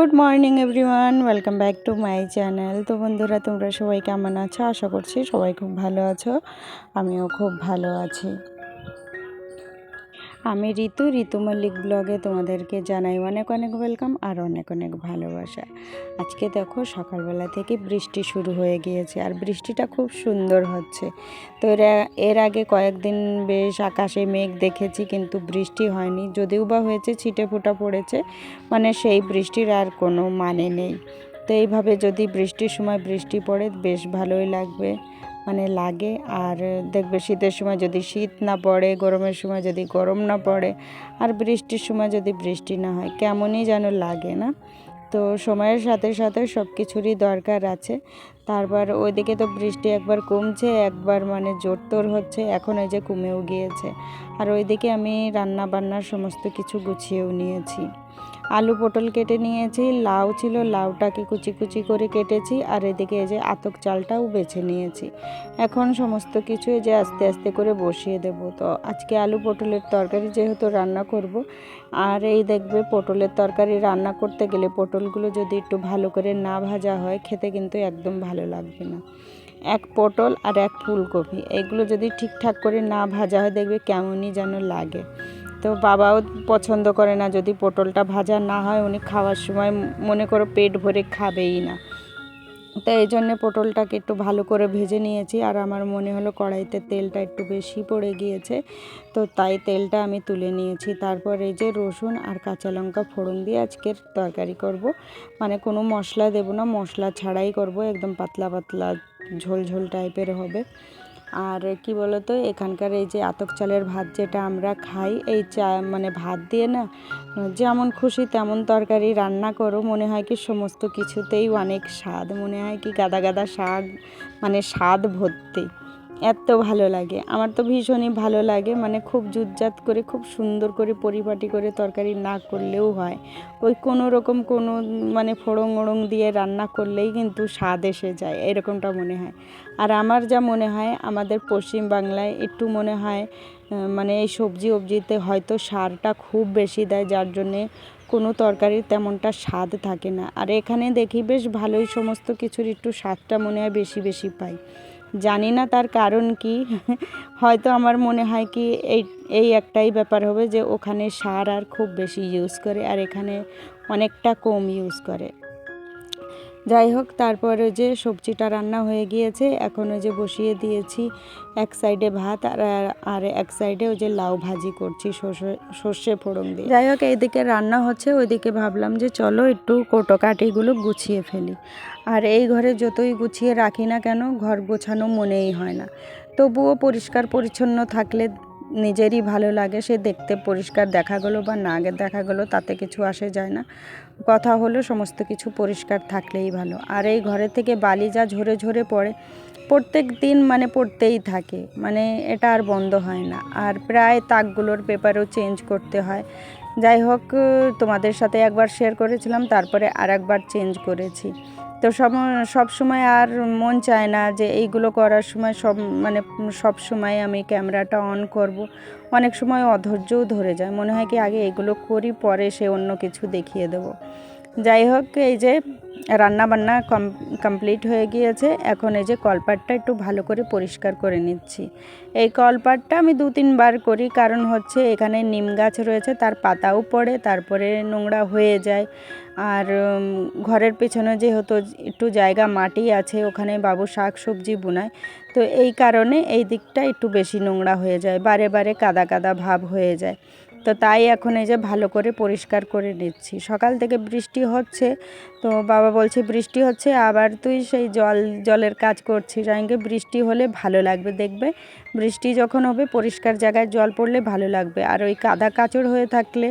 Good morning everyone, welcome back to my channel. তো বন্ধুরা, তোমরা সবাই কেমন আছো? আশা করছি সবাই খুব ভালো আছো। আমিও খুব ভালো আছি। আমি ঋতু ঋতু মল্লিক ব্লগে তোমাদেরকে জানাই অনেক অনেক ওয়েলকাম আর অনেক অনেক ভালোবাসা। আজকে দেখো সকালবেলা থেকে বৃষ্টি শুরু হয়ে গিয়েছে আর বৃষ্টিটা খুব সুন্দর হচ্ছে। তো এর এর আগে কয়েকদিন বেশ আকাশে মেঘ দেখেছি কিন্তু বৃষ্টি হয়নি। যদিও বা হয়েছে, ছিটে ফোটা পড়েছে মানে সেই বৃষ্টির আর কোনো মানে নেই। তো এইভাবে যদি বৃষ্টির সময় বৃষ্টি পড়ে, বেশ ভালোই লাগবে। মানে লাগে। আর দেখবে শীতের সময় যদি শীত না পড়ে, গরমের সময় যদি গরম না পড়ে, আর বৃষ্টির সময় যদি বৃষ্টি না হয়, কেমনই যেন লাগে না? তো সময়ের সাথে সাথে সব কিছুরই দরকার আছে। তারপর ওইদিকে তো বৃষ্টি একবার কমছে, একবার মানে জোর তোর হচ্ছে, এখন এই যে কমেও গিয়েছে। আর ওইদিকে আমি রান্না বান্নার সমস্ত কিছু গুছিয়েও নিয়েছি। আলু পটল কেটে নিয়েছি, লাউ ছিল, লাউটাকে কুচি কুচি করে কেটেছি, আর এদিকে এই যে আতক চালটাও বেছে নিয়েছি। এখন সমস্ত কিছু এই যে আস্তে আস্তে করে বসিয়ে দেব। তো আজকে আলু পটলের তরকারি যেহেতু রান্না করব, আর এই দেখবে পটলের তরকারি রান্না করতে গেলে পটলগুলো যদি একটু ভালো করে না ভাজা হয়, খেতে কিন্তু একদম ভালো লাগবে না। এক পটল আর এক ফুলকপি, এগুলো যদি ঠিকঠাক করে না ভাজা হয় দেখবে কেমনই যেন লাগে। তো বাবাও পছন্দ করে না যদি পটলটা ভাজা না হয়, উনি খাওয়ার সময় মনে করো পেট ভরে খাবেই না। তো এই জন্যে পটলটাকে একটু ভালো করে ভেজে নিয়েছি। আর আমার মনে হলো কড়াইতে তেলটা একটু বেশি পড়ে গিয়েছে। তো তাই তেলটা আমি তুলে নিয়েছি। তারপর এই যে রসুন আর কাঁচা লঙ্কা ফোড়ন দিয়ে আজকের তরকারি করব। মানে কোনো মশলা দেব না, মশলা ছাড়াই করব। একদম পাতলা পাতলা ঝোল ঝোল টাইপের হবে। আর কি বলতো, এখানকার এই যে আতক চালের ভাত যেটা আমরা খাই, এই চা মানে ভাত দিয়ে না, যেমন খুশি তেমন তরকারি রান্না করো। মনে হয় কি সমস্ত কিছুতেই অনেক স্বাদ, মনে হয় কি গাদা গাদা শাক মানে স্বাদ ভর্তি। এত ভালো লাগে। আমার তো ভীষণই ভালো লাগে। মানে খুব জুতজাত করে, খুব সুন্দর করে পরিপাটি করে তরকারি না করলেও হয়। ওই কোনো রকম কোনো মানে ফোড়ং ওড়ং দিয়ে রান্না করলেই কিন্তু স্বাদ এসে যায়, এরকমটা মনে হয়। আর আমার যা মনে হয়, আমাদের পশ্চিম বাংলায় একটু মনে হয় মানে এই সবজি অবজিতে হয়তো সারটা খুব বেশি দেয়, যার জন্যে কোনো তরকারির তেমনটা স্বাদ থাকে না। আর এখানে দেখি বেশ ভালোই সমস্ত কিছুর একটু স্বাদটা মনে হয় বেশি বেশি পাই। জানি না তার কারণ কি। হয়তো আমার মনে হয় কি এই এই একটাই ব্যাপার হবে যে ওখানে সার আর খুব বেশি ইউজ করে আর এখানে অনেকটা কম ইউজ করে। যাই হোক, তারপরে যে সবজিটা রান্না হয়ে গিয়েছে। এখন ওই যে বসিয়ে দিয়েছি এক সাইডে ভাত আর আর এক সাইডে ওই যে লাউ ভাজি করছি সর্ষে সর্ষে ফোড়ন দিয়ে। যাই হোক, এইদিকে রান্না হচ্ছে, ওইদিকে ভাবলাম যে চলো একটু কোটো কাটিগুলো গুছিয়ে ফেলি। আর এই ঘরে যতই গুছিয়ে রাখি না কেন, ঘর গোছানো মনেই হয় না। তবুও পরিষ্কার পরিচ্ছন্ন থাকলে নিজেরই ভালো লাগে, সে দেখতে পরিষ্কার দেখা গেলো বা না দেখা গেলো, তাতে কিছু আসে যায় না। কথা হলো সমস্ত কিছু পরিষ্কার থাকলেই ভালো। আর এই ঘরে থেকে বালি যা ঝরে ঝরে পড়ে, প্রত্যেক দিন মানে পড়তেই থাকে। মানে এটা আর বন্ধ হয় না। আর প্রায় তাকগুলোর পেপারও চেঞ্জ করতে হয়। যাই হোক তোমাদের সাথে একবার শেয়ার করেছিলাম, তারপরে আর একবার চেঞ্জ করেছি। তো সব সব সময় আর মন চায় না যে এইগুলো করার সময় সব মানে সব সময় আমি ক্যামেরাটা অন করব। অনেক সময় অধৈর্যও ধরে যায়। মনে হয় কি আগে এগুলো করি, পরে সে অন্য কিছু দেখিয়ে দেবো। যাই হোক, এই যে রান্না বান্না কম কমপ্লিট হয়ে গিয়েছে। এখন এই যে কলপাটটা একটু ভালো করে পরিষ্কার করে নিচ্ছি। এই কলপাটটা আমি দু, তিনবার করি, কারণ হচ্ছে এখানে নিম গাছ রয়েছে, তার পাতাও পড়ে, তারপরে নোংরা হয়ে যায়। আর ঘরের পেছনে যেহেতু একটু জায়গা মাটি আছে, ওখানে বাবু শাক সবজি বোনায়। তো এই কারণে এই দিকটা একটু বেশি নোংরা হয়ে যায়, বারে বারে কাদা কাদা ভাব হয়ে যায়। তো তাই এখন এই যে ভালো করে পরিষ্কার করে নিচ্ছি। সকাল থেকে বৃষ্টি হচ্ছে, তো বাবা বলছে বৃষ্টি হচ্ছে, আবার তুই সেই জল, জলের কাজ করছিস। আমি বৃষ্টি হলে ভালো লাগবে দেখবে। বৃষ্টি যখন হবে, পরিষ্কার জায়গায় জল পড়লে ভালো লাগবে। আর ওই কাদা কাচড় হয়ে থাকলে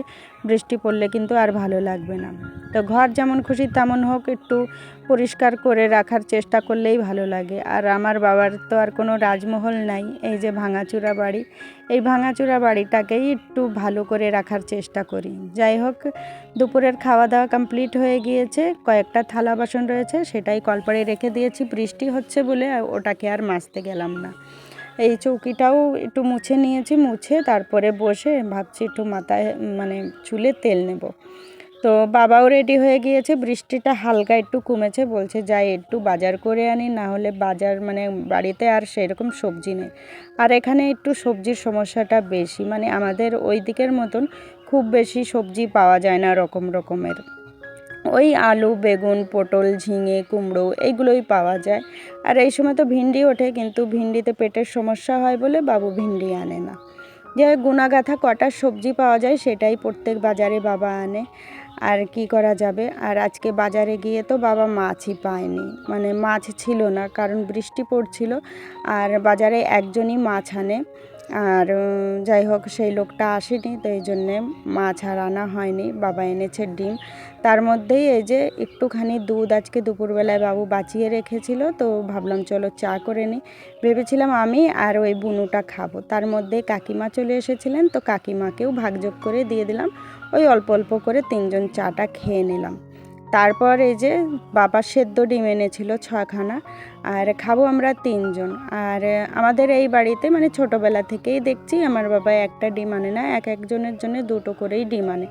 বৃষ্টি পড়লে কিন্তু আর ভালো লাগবে না। তো ঘর যেমন খুশি তেমন হোক একটু পরিষ্কার করে রাখার চেষ্টা করলেই ভালো লাগে। আর আমার বাবার তো আর কোনো রাজমহল নাই, এই যে ভাঙাচুরা বাড়ি। এই ভাঙাচুরা বাড়িটাকেই একটু ভালো করে রাখার চেষ্টা করি। যাই হোক, দুপুরের খাওয়া দাওয়া কমপ্লিট হয়ে গিয়েছে, কয়েকটা থালা বাসন রয়েছে, সেটাই কলপাড়ে রেখে দিয়েছি। বৃষ্টি হচ্ছে বলে ওটাকে আর মাজতে গেলাম না। এই চৌকিটাও একটু মুছে নিয়েছি, মুছে তারপরে বসে ভাবছি একটু মাথায় মানে চুলে তেল নেব। তো বাবাও রেডি হয়ে গিয়েছে, বৃষ্টিটা হালকা একটু কমেছে, বলছে যাই একটু বাজার করে আনি, না হলে বাজার মানে বাড়িতে আর সেরকম সবজি নেই। আর এখানে একটু সবজির সমস্যাটা বেশি মানে আমাদের ওই দিকের মতন খুব বেশি সবজি পাওয়া যায় না, রকম রকমের। ওই আলু, বেগুন, পটল, ঝিঙে, কুমড়ো এইগুলোই পাওয়া যায়। আর এই সময় তো ভিন্ডি ওঠে, কিন্তু ভিন্ডিতে পেটের সমস্যা হয় বলে বাবু ভিন্ডি আনে না। যে গুণাগাথা কটা সবজি পাওয়া যায় সেটাই প্রত্যেক বাজারে বাবা আনে। আর কি করা যাবে? আর আজকে বাজারে গিয়ে তো বাবা মাছই পায়নি। মানে মাছ ছিল না, কারণ বৃষ্টি পড়ছিল। আর বাজারে একজনই মাছ আনে। আর যাই হোক, সেই লোকটা আসেনি, তো এই জন্যে মাছ আর আনা হয়নি। বাবা এনেছে ডিম। তার মধ্যেই এই যে একটুখানি দুধ আজকে দুপুরবেলায় বাবু বাঁচিয়ে রেখেছিল, তো ভাবলাম চলো চা করে নিই ভেবেছিলাম আমি আর ওই বুনুটা খাব। তার মধ্যে কাকিমা চলে এসেছিলেন, তো কাকিমাকেও ভাগযোগ করে দিয়ে দিলাম। ওই অল্প অল্প করে তিনজন চাটা খেয়ে নিলাম। তারপর এই যে বাবা সেদ্ধ ডিম এনেছিল ছখানা আর খাব আমরা তিনজন। আর আমাদের এই বাড়িতে মানে ছোটোবেলা থেকেই দেখছি, আমার বাবা একটা ডিম আনে না, এক একজনের জন্য দুটো করেই ডিম আনে।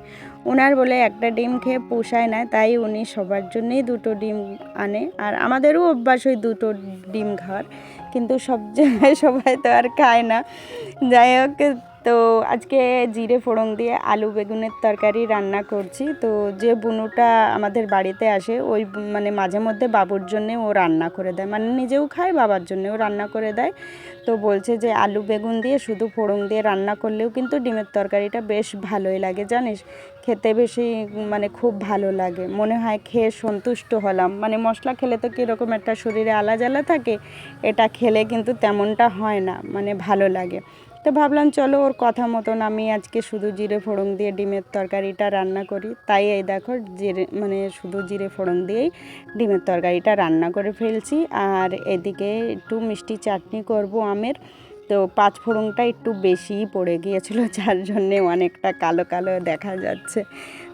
ওনার বলে একটা ডিম খেয়ে পোষায় না, তাই উনি সবার জন্যেই দুটো ডিম আনে। আর আমাদেরও অভ্যাস ওই দুটো ডিম খাওয়ার, কিন্তু সব জায়গায় সবাই তো আর খায় না। যাই হোক তো আজকে জিরে ফোড়ন দিয়ে আলু বেগুনের তরকারি রান্না করছি। তো যে বুনুটা আমাদের বাড়িতে আসে, ওই মানে মাঝে মধ্যে বাবুর জন্যে ও রান্না করে দেয়। মানে নিজেও খায়, বাবার জন্যেও রান্না করে দেয়। তো বলছে যে আলু বেগুন দিয়ে শুধু ফোড়ন দিয়ে রান্না করলেও কিন্তু ডিমের তরকারিটা বেশ ভালোই লাগে, জানিস? খেতে বেশি মানে খুব ভালো লাগে। মনে হয় খেয়ে সন্তুষ্ট হলাম। মানে মশলা খেলে তো কীরকম একটা শরীরে আলা জ্বালা থাকে, এটা খেলে কিন্তু তেমনটা হয় না। মানে ভালো লাগে। তো ভাবলাম, চলো ওর কথা মতন আমি আজকে শুধু জিরে ফোড়ন দিয়ে ডিমের তরকারিটা রান্না করি। তাই এই দেখো, জিরে মানে শুধু জিরে ফোড়ন দিয়েই ডিমের তরকারিটা রান্না করে ফেলছি। আর এদিকে একটু মিষ্টি চাটনি করব আমের। তো পাঁচ ফোড়নটা একটু বেশিই পড়ে গিয়েছিল, যার জন্যে অনেকটা কালো কালো দেখা যাচ্ছে।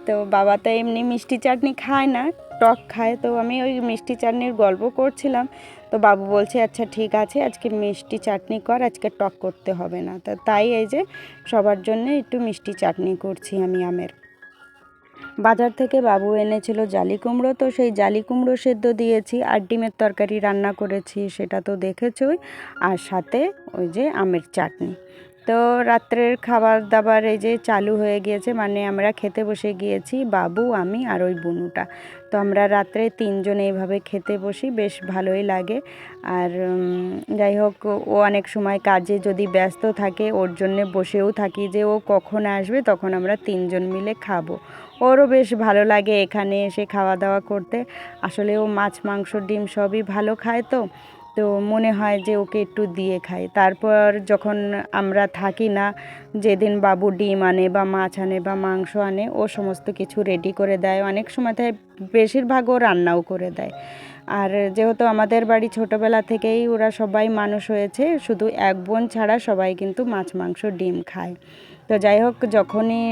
তো বাবা তো এমনি মিষ্টি চাটনি খায় না, টক খায়। তো আমি ওই মিষ্টি চাটনির গল্প করছিলাম। তো বাবু বলছে আচ্ছা ঠিক আছে, আজকে মিষ্টি চাটনি কর, আজকে টক করতে হবে না। তো তাই এই যে সবার জন্য একটু মিষ্টি চাটনি করছি আমি আমের। বাজার থেকে বাবু এনেছিল জালি কুমড়ো, তো সেই জালি কুমড়ো সেদ্ধ দিয়েছি, আর ডিমের তরকারি রান্না করেছি, সেটা তো দেখেছই, আর সাথে ওই যে আমের চাটনি। তো রাত্রের খাবার দাবার এই যে চালু হয়ে গিয়েছে মানে আমরা খেতে বসে গিয়েছি, বাবু, আমি আর ওই বুনুটা। তো আমরা রাত্রে তিনজন এইভাবে খেতে বসি, বেশ ভালোই লাগে। আর যাই হোক, ও অনেক সময় কাজে যদি ব্যস্ত থাকে, ওর জন্য বসেও থাকি যে ও কখন আসবে, তখন আমরা তিনজন মিলে খাব। ওরও বেশ ভালো লাগে এখানে এসে খাওয়া দাওয়া করতে। আসলে ও মাছ, মাংস, ডিম সবই ভালো খায় তো। তো মনে হয় যে ওকে একটু দিয়ে খাই। তারপর যখন আমরা থাকি না, যেদিন বাবু ডিম আনে বা মাছ আনে বা মাংস আনে, ও সমস্ত কিছু রেডি করে দেয়। অনেক সময় তাই বেশিরভাগ ও রান্নাও করে দেয়। আর যেহেতু আমাদের বাড়ি ছোটোবেলা থেকেই ওরা সবাই মানুষ হয়েছে, শুধু এক বোন ছাড়া সবাই কিন্তু মাছ, মাংস, ডিম খায়। তো যাই হোক, যখনই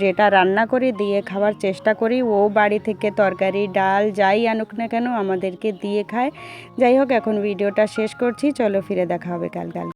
যেটা রান্না করি, দিয়ে খাওয়ার চেষ্টা করি, ও বাড়ি থেকে তরকারি, ডাল যাই আনুক না কেন, আমাদেরকে দিয়ে খায়। যাই হোক, এখন ভিডিওটা শেষ করছি, চলো ফিরে দেখা হবে কাল কাল।